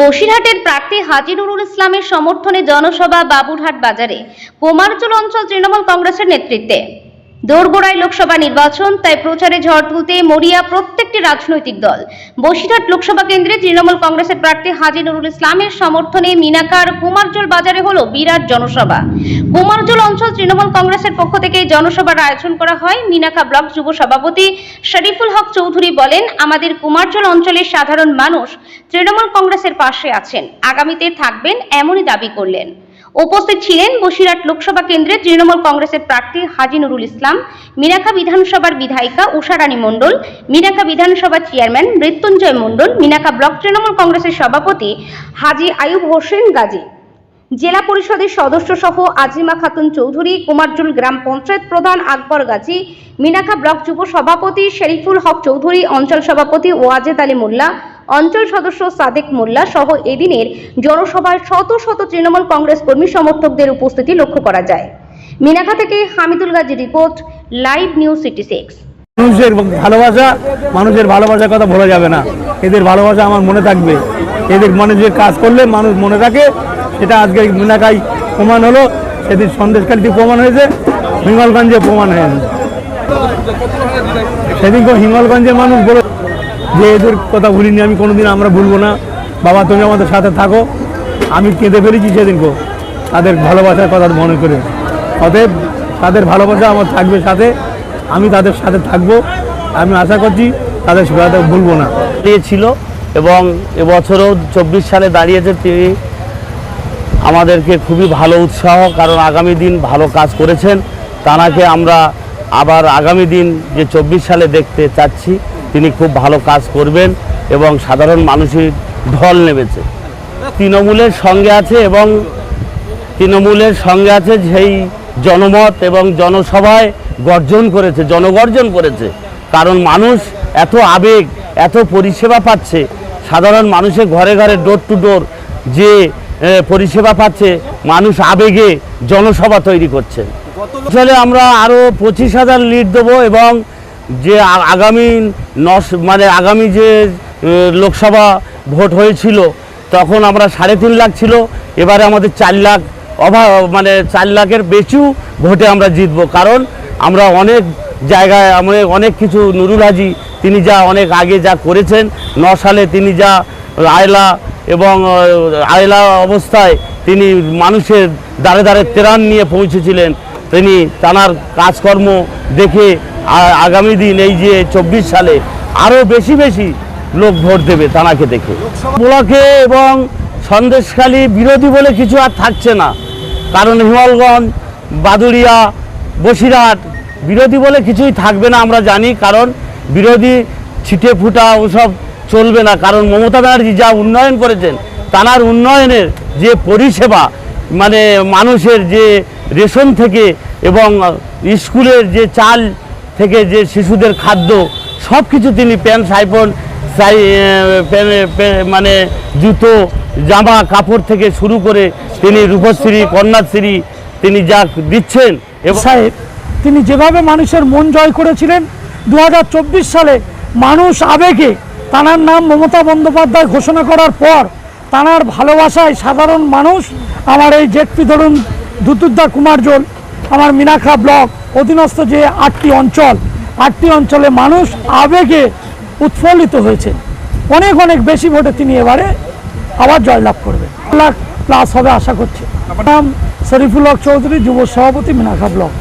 বসিরহাটের প্রার্থী হাজি নুরুল ইসলামের সমর্থনে জনসভা বাবুরহাট বাজারে। কোমারচুল অঞ্চল তৃণমূল কংগ্রেসের নেতৃত্বে। দোরগোড়ায় লোকসভা নির্বাচন, তাই প্রচারে ঝড় তুলতে মরিয়া প্রত্যেকটি রাজনৈতিক দল। বসিরহাট লোকসভা কেন্দ্রে তৃণমূল কংগ্রেসের প্রার্থী হাজি নুরুল ইসলামের সমর্থনে মিনাকার কুমারজল বাজারে হলো বিরাট জনসভা। কুমারজল অঞ্চল তৃণমূল কংগ্রেসের পক্ষ থেকে জনসভার আয়োজন করা হয়। মিনাকা ব্লক যুব সভাপতি শরীফুল হক চৌধুরী বলেন, আমাদের কুমারজল অঞ্চলের সাধারণ মানুষ তৃণমূল কংগ্রেসের পাশে আছেন। আগামীতে থাকবেন এমনই দাবি করলেন। উপস্থিত ছিলেন বসিরহাট লোকসভা কেন্দ্রে তৃণমূল কংগ্রেসের প্রার্থী হাজি নুরুল ইসলাম মিনাখা বিধানসভার বিধায়িকা উষারানী মণ্ডল মিনাখা বিধানসভার চেয়ারম্যান মৃত্যুঞ্জয় মণ্ডল মিনাখা ব্লক তৃণমূল কংগ্রেসের সভাপতি হাজি আয়ুব হোসেন গাজী। জেলা পরিষদের সদস্য সহ আজিমা খাতুন চৌধুরী, কুমারজুল গ্রাম পঞ্চায়েত প্রধান আকবর গাজী মিনাখা ব্লক যুব সভাপতি শরীফুল হক চৌধুরী, অঞ্চল সভাপতি ওয়াজেদ আলী মোল্লা অঞ্চল সদস্য সাদেক মোল্লা সহ এদিনের জনসভায় শত শত তৃণমূল কংগ্রেস কর্মী সমর্থকদের উপস্থিতি লক্ষ্য করা যায়। মিনাখা থেকে Hamidul Gazi report, live news city six. মানুষের ভালোবাসা, মানুষের ভালোবাসার কথা ভোলা যাবে না। এদের ভালোবাসা আমার মনে থাকবে। এদের মনে যে কাজ করলে মানুষ মনে থাকে, সেটা আজকে মিনাকাই প্রমাণ হলো। সেদিন সন্দেশকালীতে প্রমাণ হয়েছে, হিঙ্গলগঞ্জে প্রমাণ হয়েছে সেদিন হিঙ্গলগঞ্জের মানুষ বলে যে এদের কথা ভুলিনি, আমি কোনোদিন আমরা ভুলবো না। বাবা, তুমি আমাদের সাথে থাকো। আমি কেঁদে ফেলেছি সেদিনকে। তাদের ভালোবাসার কথা মনে করে। অতএব তাদের ভালোবাসা আমার থাকবে সাথে। আমি তাদের সাথে থাকব। আমি আশা করছি তাদের সাথে ভুলবো না। ছিল এবং এবছরও চব্বিশ সালে দাঁড়িয়েছে তিনি। আমাদেরকে খুবই ভালো উৎসাহ, কারণ আগামী দিন ভালো কাজ করেছেন। তানাকে আমরা আবার আগামী দিন যে চব্বিশ সালে দেখতে চাচ্ছি। তিনি খুব ভালো কাজ করবেন এবং সাধারণ মানুষের ঢল নেমেছে। তৃণমূলের সঙ্গে আছে এবং তৃণমূলের সঙ্গে আছে সেই জনমত এবং জনসভায় গর্জন করেছে জনগর্জন করেছে। কারণ মানুষ এত আবেগ এত পরিষেবা পাচ্ছে সাধারণ মানুষের ঘরে ঘরে ডোর টু ডোর যে পরিষেবা পাচ্ছে মানুষ আবেগে জনসভা তৈরি করছে। আসলে আমরা আরও পঁচিশ হাজার লিড দেবো এবং যে আগামী নস মানে আগামী যে লোকসভা ভোট হয়েছিল, তখন আমরা সাড়ে তিন লাখ ছিল, এবারে আমাদের চার লাখ অভাব মানে চার লাখের বেশিও ভোটে আমরা জিতব। কারণ আমরা অনেক জায়গায়, আমরা অনেক কিছু নুরুল হাজি, তিনি যা অনেক আগে যা করেছেন, ন সালে তিনি যা আয়লা এবং আয়লা অবস্থায় তিনি মানুষের দ্বারে দ্বারে ত্রাণ নিয়ে পৌঁছেছিলেন, তিনি তানার কাজকর্ম দেখে আগামী দিন এই যে চব্বিশ সালে আরও বেশি বেশি লোক ভোট দেবে তানাকে দেখে। ব্লকে এবং সন্দেশখালী বিরোধী বলে কিছু আর থাকছে না। কারণ হিমালগঞ্জ, বাদুড়িয়া, বসিরহাট বিরোধী বলে কিছুই থাকবে না আমরা জানি, কারণ বিরোধী ছিটে ফুটা ওসব চলবে না। কারণ মমতা ব্যানার্জি যা উন্নয়ন করেছেন, তানার উন্নয়নের যে পরিষেবা মানে মানুষের যে রেশন থেকে এবং স্কুলের যে চাল থেকে যে শিশুদের খাদ্য সব কিছু তিনি প্যান্ট সাইফোন মানে জুতো, জামা, কাপড় থেকে শুরু করে তিনি রূপশ্রী, কন্যাশ্রী, তিনি যা দিচ্ছেন সাহেব, তিনি যেভাবে মানুষের মন জয় করেছিলেন দু হাজার চব্বিশ সালে মানুষ আবেগে তানার নাম মমতা বন্দ্যোপাধ্যায় ঘোষণা করার পর তানার ভালোবাসায় সাধারণ মানুষ, আমার এই জেটপি ধরুন দুতুদ্দা কুমারজোল আমার মিনাখা ব্লক অধীনস্থ যে আটটি অঞ্চল, আটটি অঞ্চলে মানুষ আবেগে উৎফুল্লিত হয়েছে। অনেক অনেক বেশি ভোটে তিনি এবারে আবার জয়লাভ করবে প্লাস হবে আশা করছি। নাম শরীফুল চৌধুরী, যুব সভাপতি মিনাখা ব্লক।